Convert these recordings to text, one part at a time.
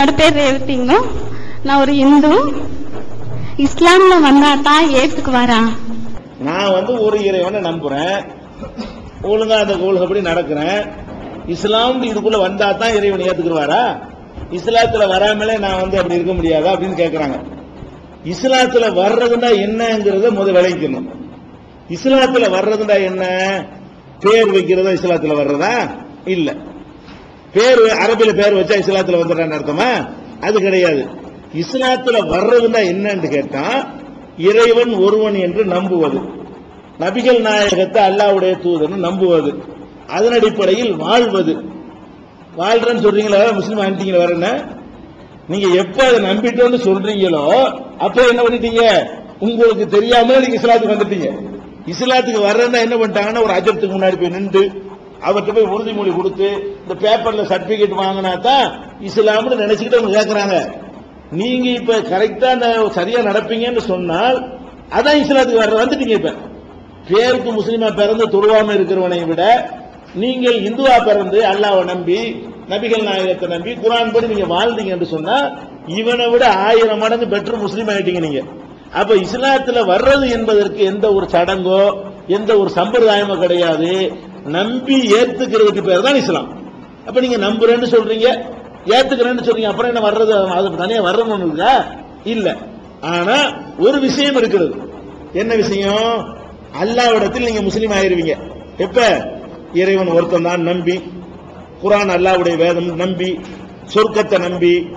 என்னோட பேர் ரேவதிங்க. நான் ஒரு இந்து. இஸ்லாம்ல வந்தா தான் ஏத்துக்குவாரா? நான் வந்து ஒரு இறைவனை நம்புறேன். ஒழுங்கா அந்த கொள்கைப்படி நடக்கிறேன். இஸ்லாம் இதுக்குள்ள வந்தா தான் இறைவன் ஏத்துக்குவாரா இஸ்லாத்துல வராமலே நான் வந்து அப்படி இருக்க முடியாதா அப்படின்னு கேக்குறாங்க. இஸ்லாத்துல வர்றதுன்னா என்னங்கிறத முதல் விளைவிக்கணும் இஸ்லாத்துல வர்றதுன்னா என்ன? பேர் வைக்கிறதா இஸ்லாத்துல வர்றதா? இல்லை. பேர் அரபில பேர் வச்சா இஸ்லாத்துல வந்துடுறான்னு அர்த்தமா? அது கிடையாது. இஸ்லாத்துல வர்றதுன்னா என்னன்னு கேட்டா இறைவன் ஒருவன் என்று நம்புவது. நபிகள் நாயகத்தை அல்லாவுடைய தூதர்னு நம்புவது. அதன் அடிப்படையில் வாழ்வது. வாழ்றேன்னு சொல்றீங்களா? முஸ்லீம் ஆண்டிங்களா வேற என்ன? நீங்க எப்ப அதை நம்பிட்டோன்னு சொல்றீங்களோ அப்ப என்ன பண்ணிட்டீங்க? உங்களுக்கு தெரியாம நீங்க இஸ்லாத்துக்கு வந்துட்டீங்க. இஸ்லாத்துக்கு வர்றதா என்ன பண்ணிட்டாங்கன்னா ஒரு அஜத்துக்கு முன்னாடி போய் நின்று அவர்கிட்ட போய் உறுதிமொழி கொடுத்து இந்த பேப்பர்ல சர்டிபிகேட் வாங்கினா தான் இஸ்லாம்னு நினைச்சுக்கிட்டு அவங்க கேட்கறாங்க நீங்க இப்ப கரெக்டா சரியா நடப்பீங்கன்னு சொன்னால் அதான் இஸ்லாத்துக்கு வர்ற வந்துட்டீங்க இப்ப. பேருக்கு முஸ்லீமா பிறந்து துருவாம இருக்கிறவனை விட நீங்கள் இந்துவா பிறந்து அல்லாவை நம்பி நபிகள் நாயகத்தை நம்பி குரான் படி நீங்க வாழ்ந்தீங்க என்று சொன்னா இவனை விட ஆயிரம் மடங்கு பெற்று முஸ்லீம் ஆயிட்டீங்க நீங்க. அப்ப இஸ்லாத்துல வர்றது என்பதற்கு எந்த ஒரு சடங்கோ எந்த ஒரு சம்பிரதாயமோ கிடையாது. நம்பி ஏத்துக்கிறதுக்கு பேர் தான் இஸ்லாம். அப்ப நீங்க நம்புறேன்னு சொல்றீங்க ஏத்துக்கிறேன்னு சொல்றீங்க அப்புறம் என்ன வர்றது? அது தனியா வர்றதுன்னு இருக்கா இல்ல. ஆனா ஒரு விஷயம் இருக்கிறது. என்ன விஷயம்? அல்லாவிடத்தில் நீங்க முஸ்லீம் ஆயிருவீங்க. எப்ப? இறைவன் ஒருத்தன் தான் நம்பி குரான் அல்லாவுடைய வேதம் நம்பி சொர்க்கத்தை நம்பி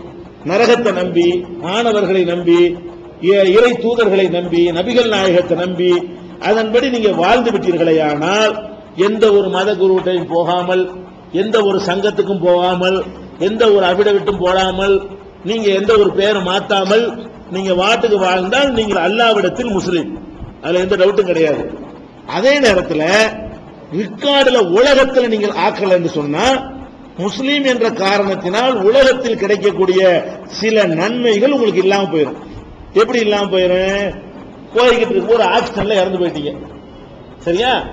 நரகத்தை நம்பி மாணவர்களை நம்பி இறை தூதர்களை நம்பி நபிகள் நாயகத்தை நம்பி அதன்படி நீங்க வாழ்ந்து விட்டீர்களே ஆனால் எந்த ஒரு மத குருவிட்டையும் போகாமல் எந்த ஒரு சங்கத்துக்கும் போகாமல் எந்த ஒரு அபிடவிட்டும் போடாமல் நீங்க எந்த ஒரு பேரும் மாத்தாமல் நீங்க வாட்டுக்கு வாழ்ந்தால் நீங்கள் அல்லாவிடத்தில் முஸ்லீம். அதுல எந்த டவுட்டும் கிடையாது. அதே நேரத்தில் ரிக்கார்டுல உலகத்தில் நீங்கள் ஆக்கல் என்று சொன்னா முஸ்லீம் என்ற காரணத்தினால் உலகத்தில் கிடைக்கக்கூடிய சில நன்மைகள் உங்களுக்கு இல்லாம போயிடும் எப்படி இல்லாம போயிடும் போய்கிட்டு இருக்கு ஒரு ஆக்சிடென்ட்ல இறந்து போயிட்டீங்க. சரியா?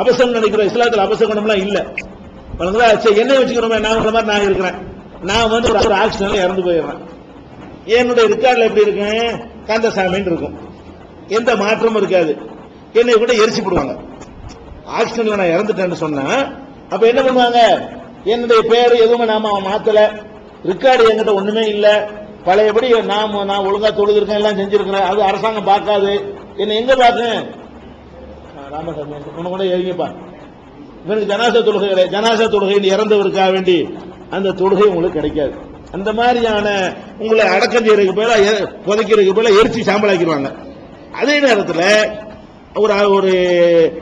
அபசம் நினைக்கிற இஸ்லாத்தில் அபசகுணம்லாம் இல்லை. வணங்குதா? சரி என்ன வச்சுக்கிறோமே நான் உங்களை மாதிரி நான் இருக்கிறேன். நான் வந்து ஒரு ஆக்சிடென்ட்ல இறந்து போயிடுறேன். என்னுடைய ரிக்கார்டில் எப்படி இருக்கேன் கந்தசாமின்னு இருக்கும். எந்த மாற்றமும் இருக்காது. என்னை கூட எரிச்சு போடுவாங்க ஆக்சிடென்ட்ல நான் இறந்துட்டேன்னு சொன்னா அப்ப என்ன பண்ணுவாங்க? என்னுடைய பேர் எதுவுமே நாம மாத்தல. ரிக்கார்டு என்கிட்ட ஒண்ணுமே இல்லை. பழையபடி நாம நான் ஒழுங்கா தொழுதுருக்கேன் எல்லாம் செஞ்சிருக்கிறேன். அது அரசாங்கம் பார்க்காது. என்ன எங்க பார்க்கும்? ராமசாமி உன்னை கூட ஏறிங்கப்பா. இவனுக்கு ஜனாசா தொழுகை கிடையாது. ஜனாசா தொழுகை இறந்தவருக்காக வேண்டி அந்த தொழுகை உங்களுக்கு கிடைக்காது. அந்த மாதிரியான உங்களை அடக்கம் செய்யறதுக்கு பேர புதைக்கிறதுக்கு பேர எரிச்சு சாம்பலாக்கிடுவாங்க. அதே நேரத்தில் ஒரு ஒரு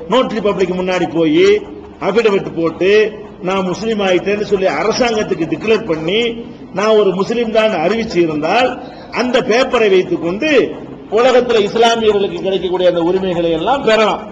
நோட்டரி பப்ளிக் முன்னாடி போய் அபிடவிட் போட்டு நான் முஸ்லீம் ஆயிட்டேன்னு சொல்லி அரசாங்கத்துக்கு டிக்ளேர் பண்ணி நான் ஒரு முஸ்லீம் தான் அறிவிச்சு இருந்தால் அந்த பேப்பரை வைத்துக்கொண்டு உலகத்தில் இஸ்லாமியர்களுக்கு கிடைக்கக்கூடிய அந்த உரிமைகளை எல்லாம் பெறலாம்.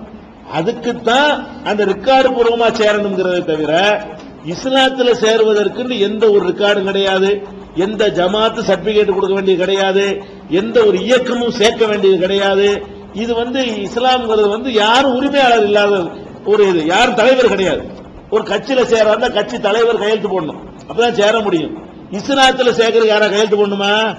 அதுக்குத்தான் அந்த ரெக்கார்டு பூர்வமா சேரணுங்கிறதை தவிர இஸ்லாத்துல சேருவதற்கு எந்த ஒரு ரெக்கார்டும் கிடையாது. எந்த ஜமாத்து சர்டிபிகேட் கொடுக்க வேண்டியது கிடையாது. எந்த ஒரு இயக்கமும் சேர்க்க வேண்டியது கிடையாது. இது வந்து இஸ்லாம்ங்கிறது வந்து யாரும் உரிமையாளர் இல்லாத ஒரு இது. யாரும் தலைவர் கிடையாது. ஒரு கட்சியில சேராத கட்சி தலைவர் கையெழுத்து போடணும். அப்பதான் சேர முடியும். இஸ்லாத்துல சேர்க்கறதுக்கு யாரா கையெழுத்து போடணுமா?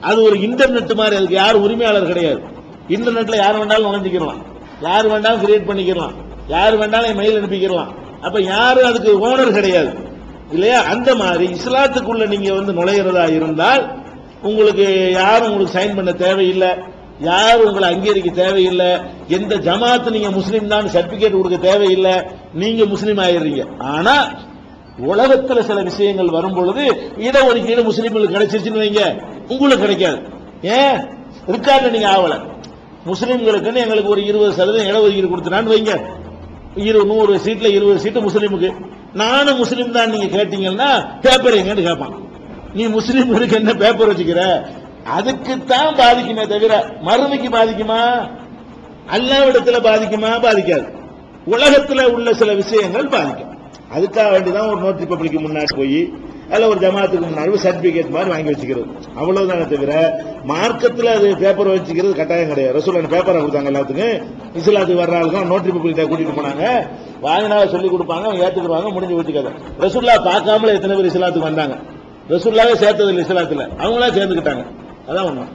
அது ஒரு இன்டர்நெட் மாதிரி அதுக்கு யாரும் உரிமையாளர் கிடையாது. இன்டர்நெட்ல யார் வேண்டாலும் நுழைஞ்சிக்கலாம் யார் வேண்டாலும் கிரியேட் பண்ணிக்கலாம். யார் வேண்டாலும் மெயில் அனுப்பிக்கலாம். அப்ப யாரும் அதுக்கு ஓனர் கிடையாது. இல்லையா? அந்த மாதிரி இஸ்லாத்துக்குள்ள நீங்க வந்து நுழையிறதா இருந்தால் உங்களுக்கு யாரும் உங்களுக்கு சைன் பண்ண தேவையில்லை. யாரும் உங்களை அங்கீகரிக்க தேவையில்லை. எந்த ஜமாத்து நீங்க முஸ்லீம் தான் சர்டிபிகேட் கொடுக்க தேவையில்லை. நீங்க முஸ்லீம் ஆயிடுறீங்க. ஆனா உலகத்துல சில விஷயங்கள் வரும் பொழுது இடஒதுக்கீடு முஸ்லீம்களுக்கு கிடைச்சிருச்சுன்னு வைங்க. உங்களுக்கு கிடைக்காது. ஏன்? இருக்காங்க நீங்க ஆகலை முஸ்லீம்களுக்குன்னு எங்களுக்கு ஒரு இருபது சதவீதம் இடஒதுக்கீடு கொடுத்துனான்னு வைங்க. இரு நூறு சீட்ல இருபது சீட்டு முஸ்லீமுக்கு. நானும் முஸ்லீம் தான் நீங்க கேட்டீங்கன்னா பேப்பர் எங்கன்னு கேட்பான். நீ முஸ்லீம்களுக்கு என்ன பேப்பர் வச்சுக்கிற? அதுக்குத்தான் பாதிக்குமே தவிர மருமைக்கு பாதிக்குமா? அல்லாவிடத்துல பாதிக்குமா? பாதிக்காது. உலகத்துல உள்ள சில விஷயங்கள் பாதிக்கும். அதுக்காக வேண்டிதான் ஒரு நோட்டு பப்ளிக் முன்னாடி போய் அதில் ஒரு ஜமாத்துக்கு முன்னாடி ஒரு சர்டிபிகேட் மாதிரி வாங்கி வச்சுக்கிறது. அவ்வளவுதானே தவிர மார்க்கத்தில் அது பேப்பர் வச்சுக்கிறது கட்டாயம் கிடையாது. ரசூல் பேப்பரை கொடுத்தாங்க எல்லாத்துக்கும். இஸ்லாத்துக்கு வர்ற ஆளுக்கும் நோட்டரி பப்ளிக் கூட்டிட்டு போனாங்க. வாங்கினா சொல்லி கொடுப்பாங்க அவங்க ஏத்துக்குருவாங்க முடிஞ்சு வச்சுக்காத. ரசூல்லா பார்க்காமல எத்தனை பேர் இஸ்லாத்துக்கு வந்தாங்க. ரசூல்லாவே சேர்த்தது இல்லை இஸ்லாத்தில். அவங்களா சேர்ந்துக்கிட்டாங்க. அதான் ஒன்று